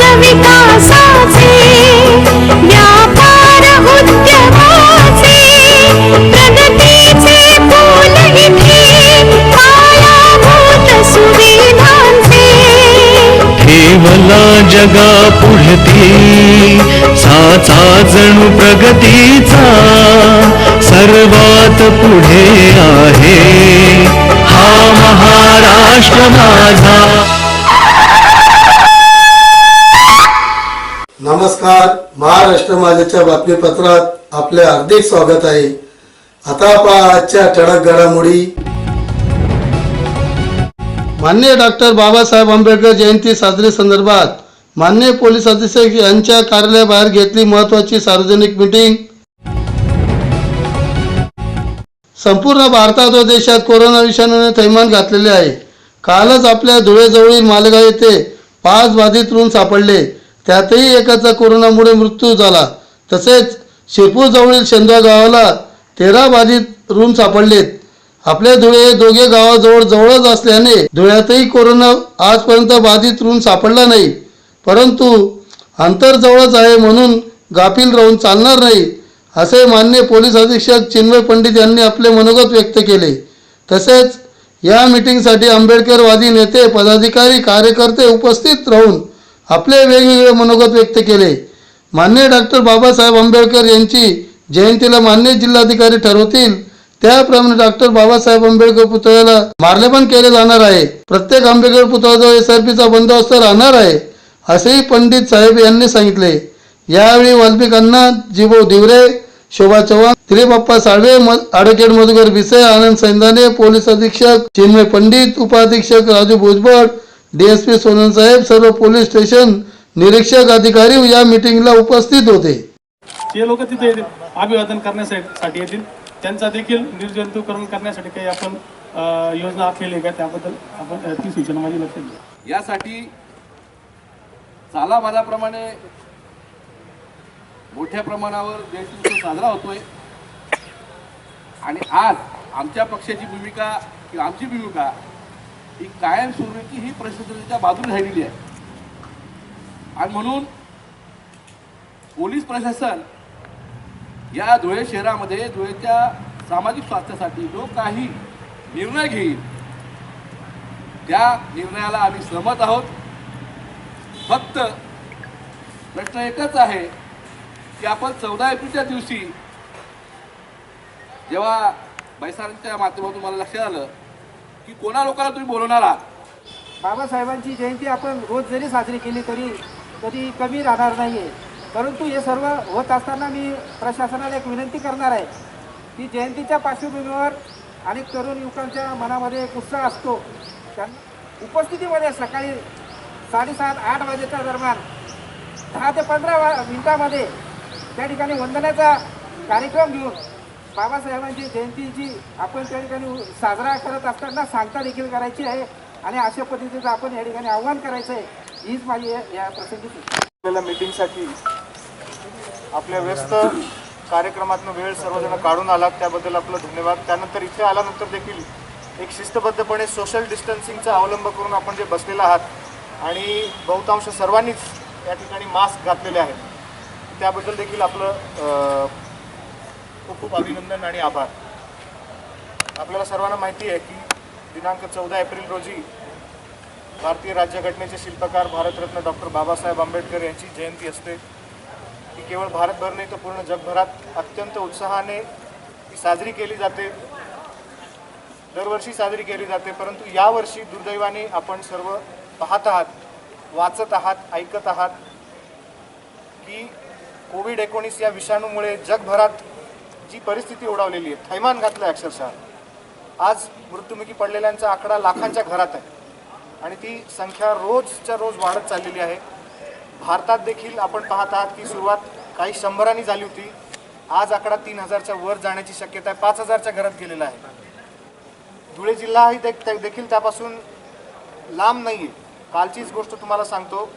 विकासाचे व्यापार उद्यमाचे प्रगतीचे इथे पायाभूत सुविधांचे. ठेवला जगा पुढती साचा जणू प्रगतीचा सर्वात पुढे आहे. हा महाराष्ट्र माझा. नमस्कार. महाराष्ट्र माझ्याच्या बातमीपत्रात आपले हार्दिक स्वागत आहे. आता पहा आजच्या ठळक घडामोडी. मान्य डॉक्टर बाबासाहेब आंबेडकर जयंती साजरी संदर्भात मान्य पोलीस अधीक्षक यांच्या कार्यालयाबाहेर घेतली महत्वाची सार्वजनिक मीटिंग. संपूर्ण भारतात व देशात कोरोना विषाणूने थैमान घातलेले आहे. कालच आपल्या धुळेजवळील मालेगाव येथे पाच बाधित रुग्ण सापडले. त्यातही एकाचा कोरोनामुळे मृत्यू झाला. तसेच शिरपूर जवळील शेंदवा गावाला तेरा बाधित रुग्ण सापडलेत. आपले धुळे दोघे गावाजवळ जवळच असल्याने धुळ्यातही कोरोना आजपर्यंत बाधित रुग्ण सापडला नाही. परंतु अंतर जवळच आहे म्हणून गाफील राहून चालणार नाही असे मान्य पोलीस अधीक्षक चिन्मय पंडित यांनी आपले मनोगत व्यक्त केले. तसेच या मीटिंगसाठी आंबेडकरवादी नेते पदाधिकारी कार्यकर्ते उपस्थित राहून आपले वेगवेगळे मनोगत व्यक्त केले. मान्य डॉक्टर बाबासाहेब आंबेडकर यांची जयंतीला मान्य जिल्हाधिकारी ठरवतील. त्याप्रमाणे डॉक्टर बाबासाहेब आंबेडकर पुतळ्याला मार्लेपण केले जाणार आहे. प्रत्येक आंबेडकर पुतळ्याजवळ एस आर पीचा बंदोबस्त राहणार आहे असेही पंडित साहेब यांनी सांगितले. यावेळी वाल्मिकांना जीवो दिवरे शोभा चव्हाण त्रिबाप्पा साळवे आडकेड मधुकर भिसे आनंद सैंदाने पोलीस अधीक्षक चिन्मय पंडित उपाधीक्षक राजू भुजबळ डीएसपी सोनन साहेब सर्व पोलीस स्टेशन निरीक्षक अधिकारी या मीटिंगला उपस्थित होते. ते लोक तिथे येतील अभिवादन करण्यासाठी येतील. त्यांचा देखील निर्जंतुकरण करण्यासाठी काही आपण योजना आखलेली आहे का त्याबद्दल आपण ती सूचना माझी लक्षात घ्या. यासाठी चालाबाजाप्रमाणे मोठ्या प्रमाणावर देश उत्सव साजरा होतोय. आणि आज आमच्या पक्षाची भूमिका किंवा आमची भूमिका ही कायमस्वरूपी ही परिस्थितीच्या बाजूने राहिलेली आहे. आणि म्हणून पोलीस प्रशासन या धुळे शहरामध्ये धुळेच्या सामाजिक स्वास्थ्यासाठी जो काही निर्णय घेईल त्या निर्णयाला आम्ही सहमत आहोत. फक्त प्रश्न एकच आहे की आपण चौदा एप्रिलच्या दिवशी जेव्हा बैसारांच्या माध्यमातून मला लक्षात आलं की कोणा लोकांना तुम्ही बोलवणार आहात? बाबासाहेबांची जयंती आपण रोज जरी साजरी केली तरी कधी कमी राहणार नाही आहे परंतु हे सर्व होत असताना मी प्रशासनाला एक विनंती करणार आहे की जयंतीच्या पार्श्वभूमीवर अनेक तरुण युवकांच्या मनामध्ये एक उत्साह असतो. त्यांना उपस्थितीमध्ये सकाळी साडेसात आठ वाजेच्या दरम्यान दहा ते पंधरा वा मिनिटामध्ये त्या ठिकाणी वंदनाचा कार्यक्रम घेऊन बाबासाहेबांची जयंती जी आपण त्या ठिकाणी साजरा करत असताना सांगता देखील करायची आहे. आणि अशा पद्धतीचं आपण या ठिकाणी आव्हान करायचं आहे. हीच माझी या या प्रसंगी आपल्याला मीटिंगसाठी आपल्या व्यस्त कार्यक्रमातून वेळ सर्वजण काढून आलात. त्याबद्दल आपलं धन्यवाद. त्यानंतर इथे आल्यानंतर देखील एक शिस्तबद्धपणे सोशल डिस्टन्सिंगचा अवलंब करून आपण जे बसलेला आहात आणि बहुतांश सर्वांनीच या ठिकाणी मास्क घातलेले आहेत. त्याबद्दल देखील आपलं खूप खूप अभिनंदन आणि आभार. आपल्याला सर्वांना माहिती आहे की दिनांक चौदा एप्रिल रोजी भारतीय राज्यघटनेचे शिल्पकार भारतरत्न डॉक्टर बाबासाहेब आंबेडकर यांची जयंती असते. ही केवळ भारतभर नाही तर पूर्ण जगभरात अत्यंत उत्साहाने ती साजरी केली जाते. दरवर्षी साजरी केली जाते परंतु यावर्षी दुर्दैवाने आपण सर्व पाहत आहात वाचत आहात ऐकत आहात की कोविड एकोणीस या विषाणूमुळे जगभरात जी परिस्थिती ओढावलेली आहे थैमान घातलं आहे अक्षरशः. आज मृत्युमुखी पडलेल्यांचा आकडा लाखांच्या घरात आहे. आणि ती संख्या रोजच्या रोज वाढत चाललेली आहे. भारतात देखील आपण पाहत आहात की सुरुवात काही शंभरांनी झाली होती. आज आकडा तीन हजारच्या वर जाण्याची शक्यता आहे. पाच हजारच्या घरात गेलेला आहे. धुळे जिल्हाही ते- देखील त्यापासून लांब नाही आहे कालचीच गोष्ट तुम्हाला सांगतो.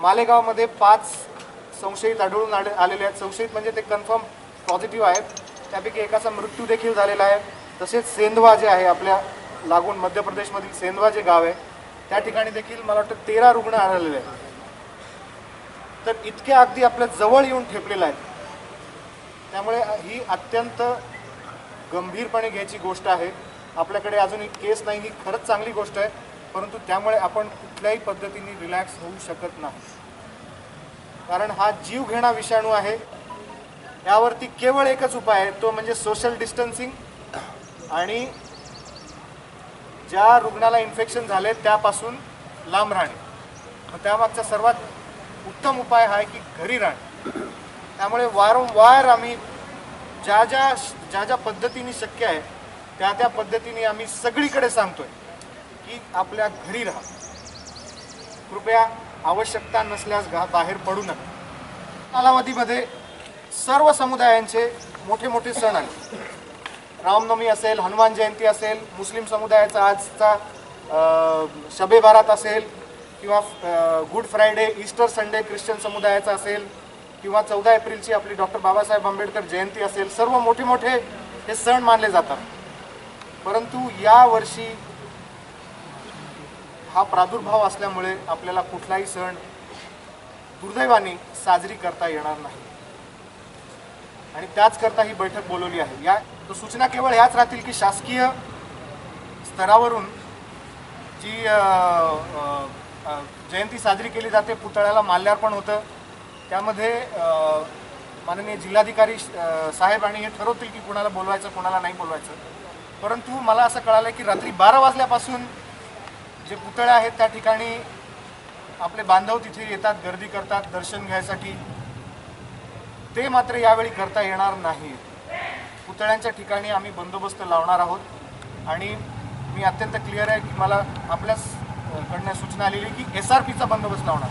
मालेगावमध्ये पाच संशयित आढळून आले आलेले आहेत. संशयित म्हणजे ते कन्फर्म पॉझिटिव्ह आहेत. त्यापैकी एकाचा मृत्यू देखील झालेला आहे. तसेच सेंधवा जे आहे आपल्या लागून मध्य प्रदेशमधील सेंधवा जे गाव आहे त्या ठिकाणी देखील मला वाटतं तेरा रुग्ण आढळलेले आहेत. तर इतक्या अगदी आपल्या जवळ येऊन ठेपलेलं आहे त्यामुळे ही अत्यंत गंभीरपणे घ्यायची गोष्ट आहे. आपल्याकडे अजून एक केस नाही ही खरंच चांगली गोष्ट आहे. परंतु त्यामुळे आपण कुठल्याही पद्धतीने रिलॅक्स होऊ शकत नाही. कारण हा जीव घेणा विषाणू आहे. यावरती केवळ एकच उपाय आहे तो म्हणजे सोशल डिस्टन्सिंग आणि ज्या रुग्णाला इन्फेक्शन झाले त्यापासून लांब राहणे. त्यामागचा सर्वात उत्तम उपाय हा आहे की घरी राहणे. त्यामुळे वारंवार आम्ही ज्या ज्या ज्या ज्या पद्धतीने शक्य आहे त्या त्या पद्धतीने आम्ही सगळीकडे सांगतोय की आपल्या घरी राहा. कृपया आवश्यकता नसल्यास घा बाहेर पडू नका. कालावधीमध्ये सर्व समुदायांचे मोठे मोठे सण आले रामनवमी असेल हनुमान जयंती असेल मुस्लिम समुदायाचा आजचा शबे बारात असेल किंवा Good Friday Easter Sunday Christian समुदायाचा असेल किंवा चौदा एप्रिलची आपली डॉक्टर बाबासाहेब आंबेडकर जयंती असेल सर्व मोठे मोठे हे सण मानले जातात. परंतु यावर्षी हा प्रादुर्भाव असल्यामुळे आपल्याला कुठलाही सण दुर्दैवाने साजरी करता येणार नाही. आणि त्याचकरता ही बैठक बोलवली आहे. या तो सूचना केवळ ह्याच राहतील की शासकीय स्तरावरून जी जयंती साजरी केली जाते पुतळ्याला माल्यार्पण होतं. त्यामध्ये माननीय जिल्हाधिकारी साहेब आणि हे ठरवतील की कुणाला बोलवायचं कुणाला नाही बोलवायचं. परंतु मला असं कळालं की रात्री बारा वाजल्यापासून जे पुतळे आहेत त्या ठिकाणी आपले बांधव तिथे येतात गर्दी करतात दर्शन घ्यायसाठी. ते मात्र यावेळी करता येणार नाही. पुतळ्यांच्या ठिकाणी आम्ही बंदोबस्त लावणार आहोत. आणि मी अत्यंत क्लिअर आहे की मला आपल्याच सूचना आलेली की एस आर पीचा बंदोबस्त लावणार.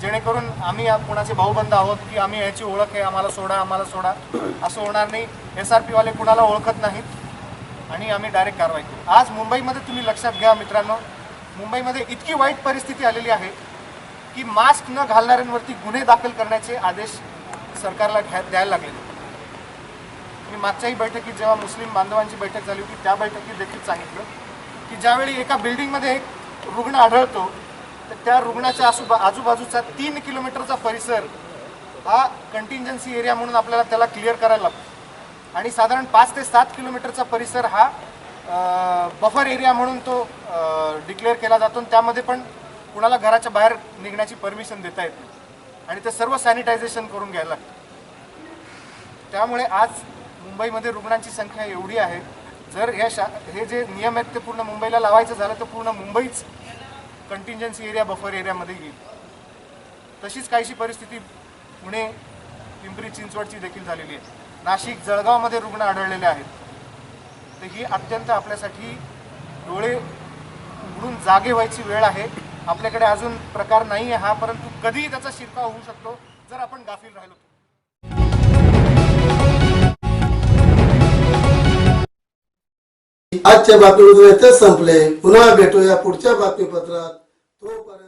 जेणेकरून आम्ही कुणाचे भाऊबंद आहोत की आम्ही याची ओळख आहे आम्हाला सोडा आम्हाला सोडा असं होणार नाही. एस आर पीवाले कुणाला ओळखत नाहीत. आणि आम्ही डायरेक्ट कारवाई करू. आज मुंबईमध्ये तुम्ही लक्षात घ्या मित्रांनो मुंबईमध्ये इतकी वाईट परिस्थिती आलेली आहे की मास्क न घालणाऱ्यांवरती गुन्हे दाखल करण्याचे आदेश सरकारला घ्या द्यायला लागले. मी मागच्याही बैठकीत जेव्हा मुस्लिम बांधवांची बैठक झाली होती त्या बैठकीत देखील सांगितलं की ज्यावेळी एका बिल्डिंगमध्ये एक रुग्ण आढळतो तर त्या रुग्णाच्या आजूबा आजूबाजूचा तीन किलोमीटरचा परिसर हा कंटिंजन्सी एरिया म्हणून आपल्याला त्याला क्लिअर करायला लागतो. आणि साधारण पाच ते सात किलोमीटरचा परिसर हा बफर एरिया म्हणून तो डिक्लेअर केला जातो आणि त्यामध्ये पण कुणाला घराच्या बाहेर निघण्याची परमिशन देता येत नाही. आणि ते सर्व सॅनिटायझेशन करून घ्यायला लागतं. त्यामुळे आज मुंबईमध्ये रुग्णांची संख्या एवढी आहे जर ह्या शा हे जे नियम आहेत ते पूर्ण मुंबईला लावायचं झालं तर पूर्ण मुंबईच कंटिंजन्सी एरिया बफर एरियामध्ये येईल. तशीच काहीशी परिस्थिती पुणे पिंपरी चिंचवडची देखील झालेली आहे. नाशिक जळगावमध्ये रुग्ण आढळलेले आहेत. तर ही अत्यंत आपल्यासाठी डोळे उघडून जागे व्हायची वेळ आहे. आपल्याकडे अजून प्रकार नाही आहे हा परंतु कधीही त्याचा शिरकाव होऊ शकतो जर आपण गाफील राहिलो आजच्या बातमीपत्र इथेच संपले. पुन्हा भेटूया पुढच्या बातमीपत्रात. तोपर्यंत